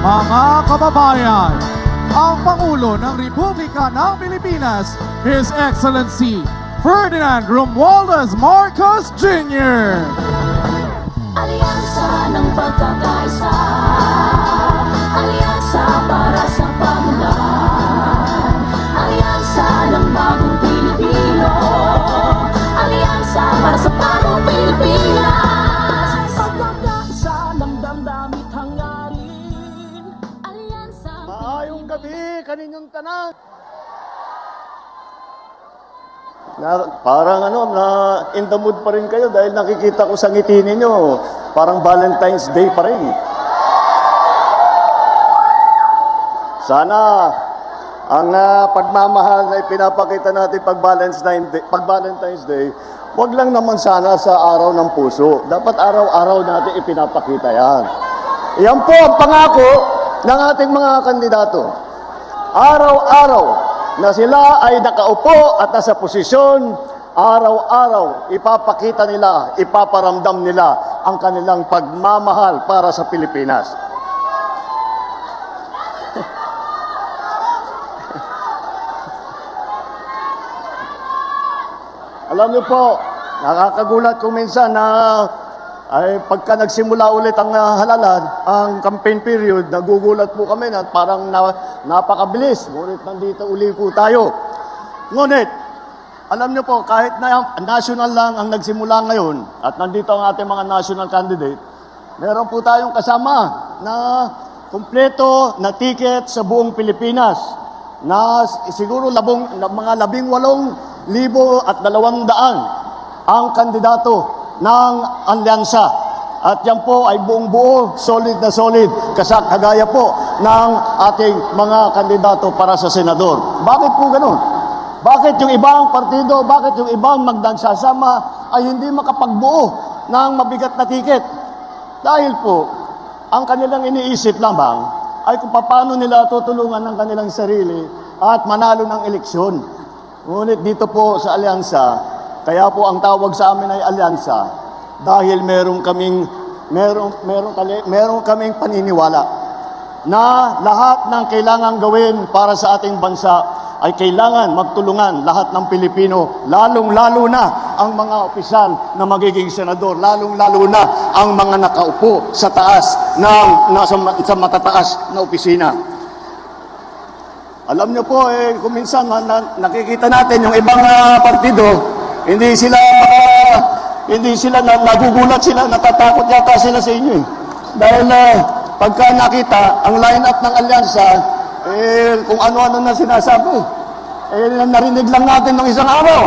Mga kababayan, ang Pangulo ng Republika ng Pilipinas, His Excellency Ferdinand Romualdez Marcos Jr. Alyansa ng pagkakaisa Alyansa para sa gabi kaninyong tanan. Na, parang ano, na in the mood pa rin kayo dahil nakikita ko sa ngiti ninyo, parang Valentine's Day pa rin. Sana ang ah, pagmamahal na ipinapakita natin pag Valentine's Day, pag Valentine's Day, wag lang naman sana sa araw ng puso. Dapat araw-araw natin ipinapakita yan. Yan po ang pangako ng ating mga kandidato. Araw-araw na sila ay nakaupo at nasa posisyon, araw-araw ipapakita nila, ipaparamdam nila ang kanilang pagmamahal para sa Pilipinas. Alam niyo po, nakakagulat kung minsan na ay pagka nagsimula ulit ang ah, halalan, ang campaign period, nagugulat po kami na parang na, napakabilis. Ngunit nandito uli po tayo. Ngunit, alam niyo po, kahit na national lang ang nagsimula ngayon at nandito ang ating mga national candidate, meron po tayong kasama na kumpleto na ticket sa buong Pilipinas na siguro labong, mga labing walong libo at dalawang daan ang kandidato ng alyansa. At yan po ay buong buo, solid na solid, kasa kagaya po ng ating mga kandidato para sa senador. Bakit po ganun? Bakit yung ibang partido, bakit yung ibang magdagsasama ay hindi makapagbuo ng mabigat na tiket? Dahil po, ang kanilang iniisip lamang ay kung paano nila tutulungan ng kanilang sarili at manalo ng eleksyon. Ngunit dito po sa alyansa, kaya po ang tawag sa amin ay alyansa dahil meron kaming meron meron kali, meron kaming paniniwala na lahat ng kailangan gawin para sa ating bansa ay kailangan magtulungan lahat ng Pilipino, lalong-lalo na ang mga opisyal na magiging senador, lalong-lalo na ang mga nakaupo sa taas ng nasa, sa matataas na opisina. Alam niyo po, eh, kung minsan na, na- nakikita natin yung ibang ah, partido, hindi sila ah, hindi sila na, nagugulat sila, natatakot yata sila sa inyo. Eh. Dahil ah, pagka nakita ang lineup ng alyansa, eh, kung ano-ano na sinasabi, eh, narinig lang natin ng isang araw.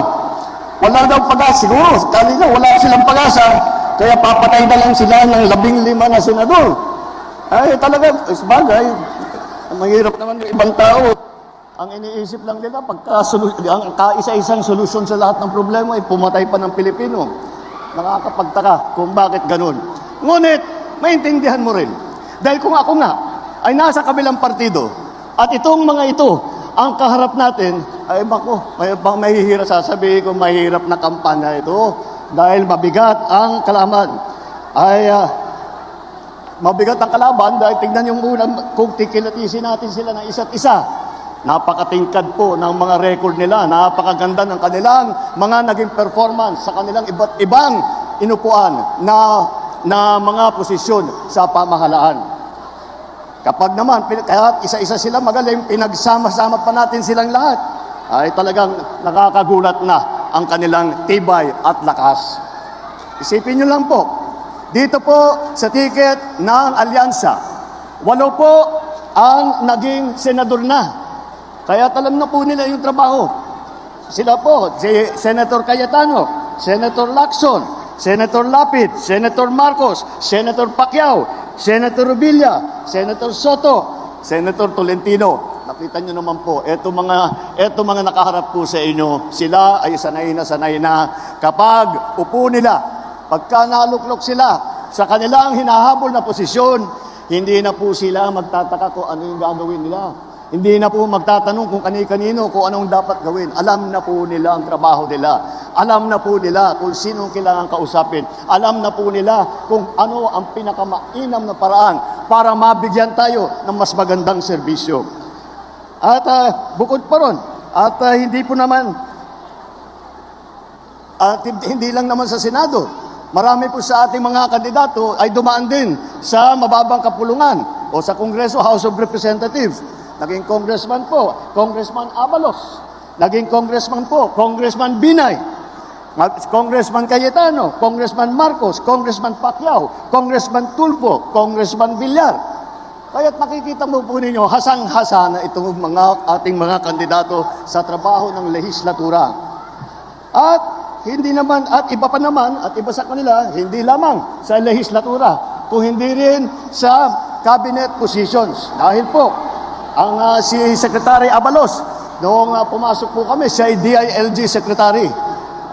Wala daw pag-asa, siguro, kali nga, wala silang pag-asa, kaya papatay na lang sila ng labing lima na senador. Ay, talaga, sabagay, mahirap naman yung ibang tao. Ang iniisip lang nila, pagka ang kaisa-isang solusyon sa lahat ng problema ay pumatay pa ng Pilipino. Nakakapagtaka kung bakit ganun. Ngunit, maintindihan mo rin. Dahil kung ako nga ay nasa kabilang partido at itong mga ito ang kaharap natin, ay bako, may, bang mahihirap sasabihin ko mahirap na kampanya ito dahil mabigat ang kalaman. Ay, ah, mabigat ang kalaban dahil tignan yung muna kung tikilatisin natin sila ng isa't isa. Napakatingkad po ng mga record nila, napakaganda ng kanilang mga naging performance sa kanilang iba't ibang inupuan na, na mga posisyon sa pamahalaan. Kapag naman, kaya isa-isa sila magaling, pinagsama-sama pa natin silang lahat, ay talagang nakakagulat na ang kanilang tibay at lakas. Isipin nyo lang po, dito po sa ticket ng alyansa, walo po ang naging senador na. Kaya alam na po nila yung trabaho. Sila po, si Senator Cayetano, Senator Lacson, Senator Lapid, Senator Marcos, Senator Pacquiao, Senator Rubilla, Senator Soto, Senator Tolentino. Nakita nyo naman po, eto mga, eto mga nakaharap po sa inyo, sila ay sanay na sanay na kapag upo nila, pagka naluklok sila sa kanilang hinahabol na posisyon, hindi na po sila magtataka kung ano yung gagawin nila. Hindi na po magtatanong kung kani-kanino, kung anong dapat gawin. Alam na po nila ang trabaho nila. Alam na po nila kung sino ang kailangan kausapin. Alam na po nila kung ano ang pinakamainam na paraan para mabigyan tayo ng mas magandang serbisyo. At ah, bukod pa ron, at ah, hindi po naman, at hindi lang naman sa Senado, marami po sa ating mga kandidato ay dumaan din sa mababang kapulungan o sa Kongreso, House of Representatives. Naging congressman po, Congressman Abalos. Naging congressman po, Congressman Binay. Congressman Cayetano, Congressman Marcos, Congressman Pacquiao, Congressman Tulfo, Congressman Villar. Kaya't nakikita mo po ninyo, hasang-hasa na itong mga ating mga kandidato sa trabaho ng lehislatura. At hindi naman, at iba pa naman, at iba sa kanila, hindi lamang sa lehislatura, kung hindi rin sa cabinet positions. Dahil po, ang ah, si Secretary Abalos, noong ah, pumasok po kami, siya ay DILG Secretary.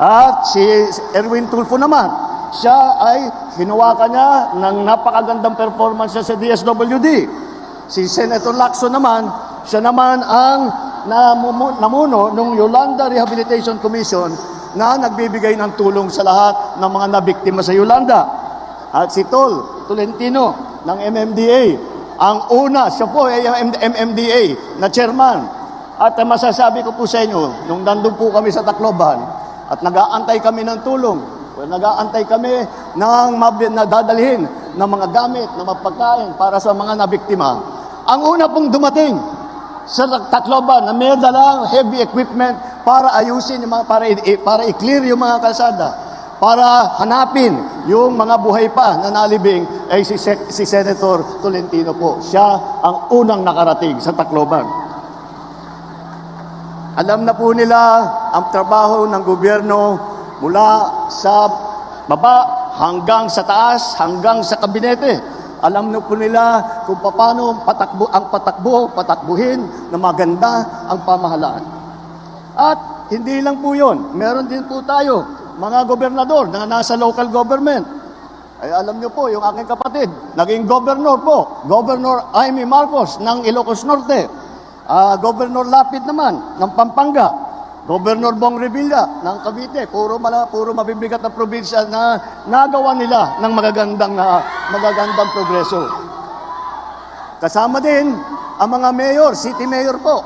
At si Erwin Tulfo naman, siya ay hinawakan niya ng napakagandang performance niya sa DSWD. Si Senator Lacson naman, siya naman ang namuno ng Yolanda Rehabilitation Commission na nagbibigay ng tulong sa lahat ng mga nabiktima sa Yolanda. At si Tol Tolentino ng MMDA, ang una, siya po ay ang MMDA na chairman. At masasabi ko po sa inyo, nung nandun po kami sa Tacloban, at nag-aantay kami ng tulong, nag-aantay kami ng mab- na dadalhin ng mga gamit, ng mga pagkain para sa mga nabiktima. Ang una pong dumating sa Tacloban na may dalang heavy equipment para ayusin yung mga, para, para i-clear yung mga kalsada para hanapin yung mga buhay pa na nalibing ay si, Sec- si Senator Tolentino po. Siya ang unang nakarating sa Tacloban. Alam na po nila ang trabaho ng gobyerno mula sa baba hanggang sa taas, hanggang sa kabinete. Alam na po nila kung paano patakbo, ang patakbo, patakbuhin na maganda ang pamahalaan. At hindi lang po yun. Meron din po tayo, mga gobernador na nasa local government. Ay alam niyo po, yung aking kapatid, naging governor po. Governor Amy Marcos ng Ilocos Norte. Ah, Governor Lapid naman ng Pampanga. Governor Bong Revilla ng Cavite. Puro, mala, puro mabibigat na probinsya na nagawa nila ng magagandang, ah, magagandang progreso. Kasama din ang mga mayor, city mayor po.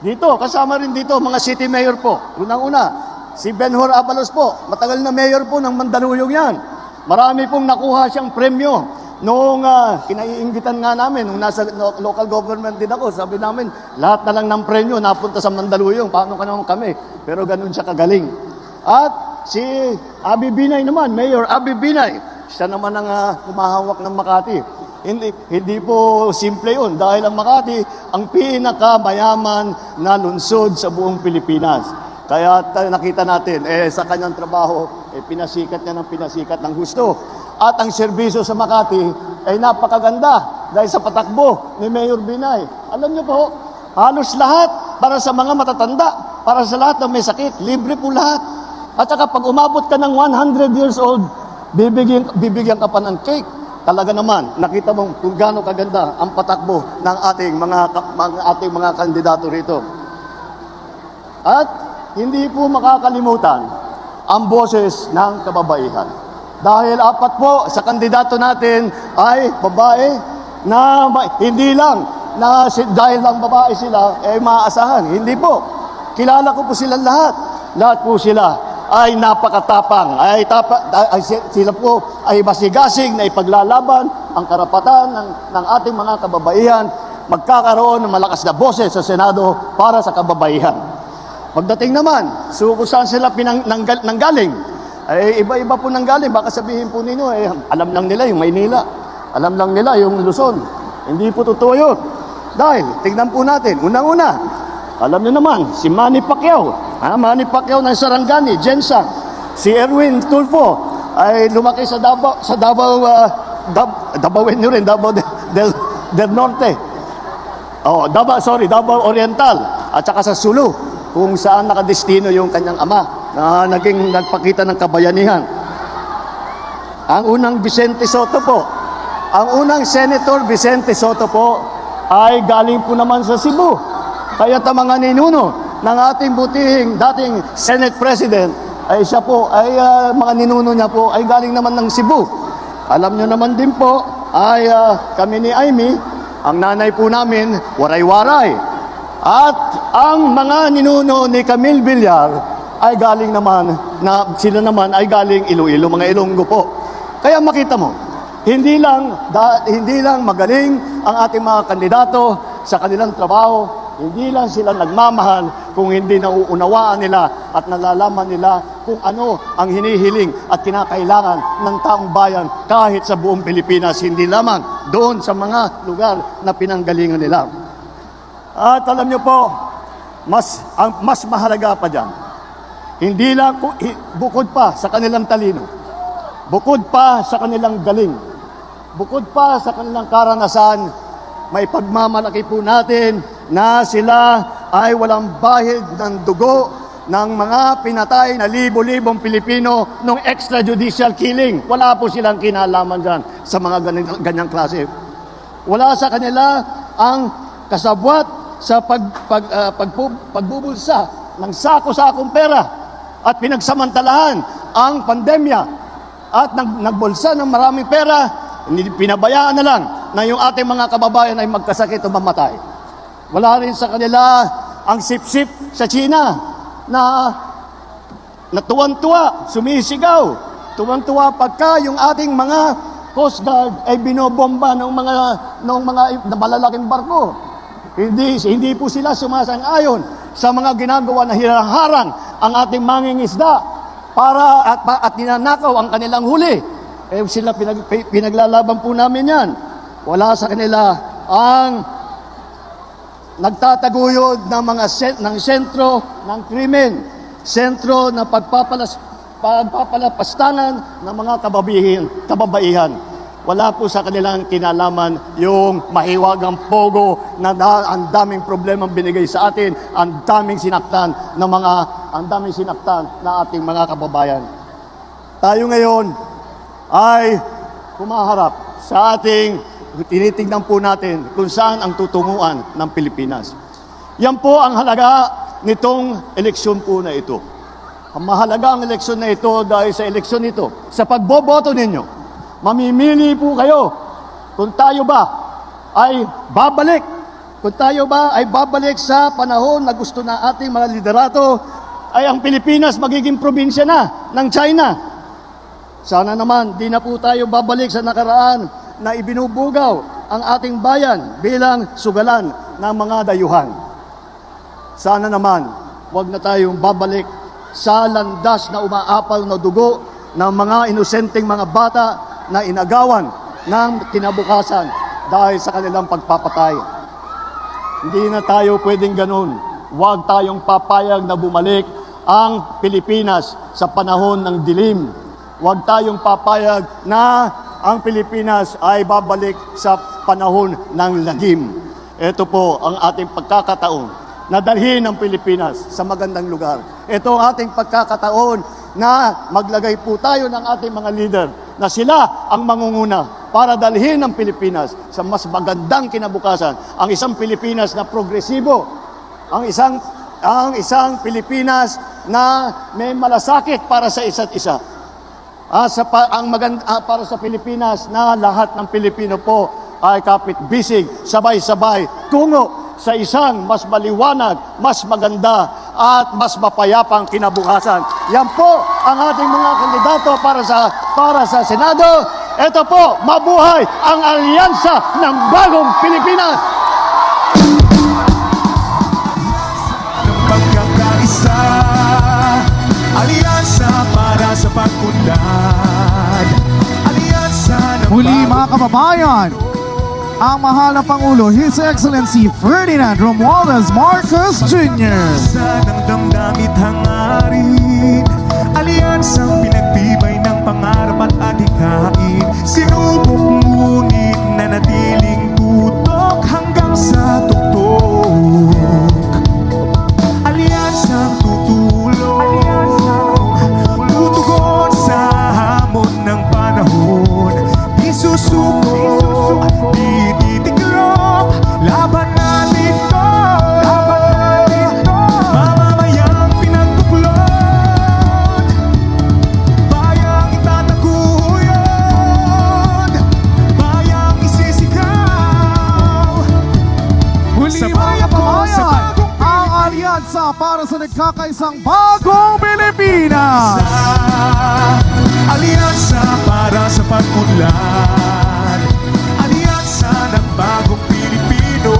Dito, kasama rin dito mga city mayor po. Unang-una, si Benhur Abalos po. Matagal na mayor po ng Mandaluyong yan. Marami pong nakuha siyang premyo. Noong uh, kinaiingitan nga namin, nung nasa lo- local government din ako, sabi namin, lahat na lang ng premyo napunta sa Mandaluyong. Paano ka naman kami? Pero ganun siya kagaling. At si Abi Binay naman, Mayor Abi Binay, siya naman ang uh, humahawak ng Makati. Hindi, hindi po simple yun dahil ang Makati ang pinakamayaman na lungsod sa buong Pilipinas. Kaya nakita natin, eh, sa kanyang trabaho, eh, pinasikat niya ng pinasikat ng gusto. At ang serbisyo sa Makati ay napakaganda dahil sa patakbo ni Mayor Binay. Alam niyo po, halos lahat para sa mga matatanda, para sa lahat na may sakit, libre po lahat. At saka pag umabot ka ng 100 years old, bibigyan, bibigyan ka pa ng cake. Talaga naman, nakita mo kung gaano kaganda ang patakbo ng ating mga, mga ating mga kandidato rito. At hindi po makakalimutan ang boses ng kababaihan. Dahil apat po sa kandidato natin ay babae na hindi lang na dahil lang babae sila ay maaasahan. Hindi po. Kilala ko po silang lahat. Lahat po sila ay napakatapang. Ay, tapa, ay si- sila po ay masigasig na ipaglalaban ang karapatan ng, ng ating mga kababaihan magkakaroon ng malakas na boses sa Senado para sa kababaihan. Pagdating naman, so kung saan sila pinang, nanggal, nanggaling, ay iba-iba po nanggaling. Baka sabihin po ninyo, eh, alam lang nila yung Maynila. Alam lang nila yung Luzon. Hindi po totoo yun. Dahil, tignan po natin, unang-una, alam niyo naman, si Manny Pacquiao, ha, Manny Pacquiao ng Sarangani, Jensa, si Erwin Tulfo, ay lumaki sa Davao, sa Davao, uh, Dab, Dabawen nyo rin, Davao del, del, del Norte. Oh, Davao, sorry, Davao Oriental at saka sa Sulu kung saan nakadestino yung kanyang ama na naging nagpakita ng kabayanihan. Ang unang Vicente Soto po, ang unang Senator Vicente Soto po ay galing po naman sa Cebu. Kaya ta mga ninuno ng ating butihing dating Senate President ay siya po, ay ah, mga ninuno niya po ay galing naman ng Cebu. Alam niyo naman din po, ay ah, kami ni Amy, ang nanay po namin, waray-waray. At ang mga ninuno ni Camille Villar ay galing naman, na sila naman ay galing Iloilo, mga Ilonggo po. Kaya makita mo, hindi lang, da, hindi lang magaling ang ating mga kandidato sa kanilang trabaho, hindi lang sila nagmamahal kung hindi nauunawaan nila at nalalaman nila kung ano ang hinihiling at kinakailangan ng taong bayan kahit sa buong Pilipinas, hindi lamang doon sa mga lugar na pinanggalingan nila. At alam niyo po, mas, ang, mas mahalaga pa dyan, hindi lang, bukod pa sa kanilang talino, bukod pa sa kanilang galing, bukod pa sa kanilang karanasan, may pagmamalaki po natin na sila ay walang bahid ng dugo ng mga pinatay na libo-libong Pilipino nung extrajudicial killing. Wala po silang kinalaman dyan sa mga ganyan- ganyang klase. Wala sa kanila ang kasabwat sa pag, pag, ah, pagpu- pagbubulsa ng sako-sakong pera at pinagsamantalahan ang pandemya at nag, nagbulsa ng maraming pera, pinabayaan na lang na yung ating mga kababayan ay magkasakit o mamatay. Wala rin sa kanila ang sip-sip sa China na na tuwan-tuwa, sumisigaw. Tuwan-tuwa pagka yung ating mga Coast Guard ay binobomba ng mga ng mga malalaking barko. Hindi hindi po sila sumasang-ayon sa mga ginagawa na hinaharang ang ating mangingisda para at, at ninanakaw ang kanilang huli. Eh sila pinag, pinaglalaban po namin 'yan. Wala sa kanila ang nagtataguyod ng mga ng sentro ng krimen, sentro ng pagpapalas pagpapalapastangan ng mga kababihin, kababaihan. Wala po sa kanilang kinalaman yung mahiwagang pogo na da, ang daming problemang binigay sa atin, ang daming sinaktan ng mga ang daming sinaktan na ating mga kababayan. Tayo ngayon ay humaharap sa ating tinitingnan po natin kung saan ang tutunguan ng Pilipinas. Yan po ang halaga nitong eleksyon po na ito. Ang mahalaga ang eleksyon na ito dahil sa eleksyon ito, sa pagboboto ninyo, mamimili po kayo kung tayo ba ay babalik, kung tayo ba ay babalik sa panahon na gusto na ating mga liderato, ay ang Pilipinas magiging probinsya na ng China. Sana naman, di na po tayo babalik sa nakaraan na ibinubugaw ang ating bayan bilang sugalan ng mga dayuhan. Sana naman, wag na tayong babalik sa landas na umaapal na dugo ng mga inosenteng mga bata na inagawan ng kinabukasan dahil sa kanilang pagpapatay. Hindi na tayo pwedeng ganun. Huwag tayong papayag na bumalik ang Pilipinas sa panahon ng dilim. Huwag tayong papayag na ang Pilipinas ay babalik sa panahon ng lagim. Ito po ang ating pagkakataon na dalhin ang Pilipinas sa magandang lugar. Ito ang ating pagkakataon na maglagay po tayo ng ating mga leader na sila ang mangunguna para dalhin ang Pilipinas sa mas magandang kinabukasan. Ang isang Pilipinas na progresibo, ang isang ang isang Pilipinas na may malasakit para sa isa't isa. Ah, sa pa, ang maganda ah, para sa Pilipinas na lahat ng Pilipino po ay kapit-bisig, sabay-sabay, tungo sa isang mas maliwanag, mas maganda at mas mapayapang kinabukasan. Yan po ang ating mga kandidato para sa para sa Senado. Ito po, mabuhay ang alyansa ng bagong Pilipinas. ng pagkakaisa Alyansa para sa pagkunlad Alyansa ng Muli bagong mga kababayan, ang mahal na Pangulo, His Excellency Ferdinand Romualdez Marcos Jr. Alyansa ng damdamit hangarin Alyansang pinagtibay ng pangarap at adhikain para sa nagkakaisang bagong Pilipinas. Alyansa para sa pag-unlad Alyansa ng bagong Pilipino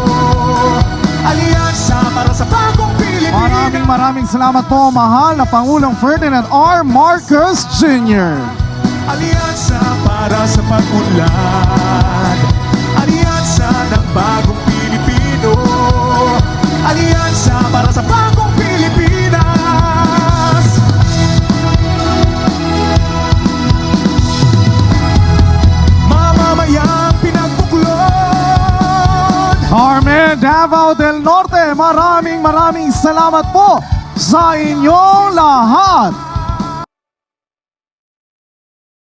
Alyansa para sa bagong Pilipinas Maraming maraming salamat po, mahal na Pangulong Ferdinand R. Marcos Jr. Alyansa para sa pag-unlad Davao del Norte, maraming maraming salamat po sa inyong lahat.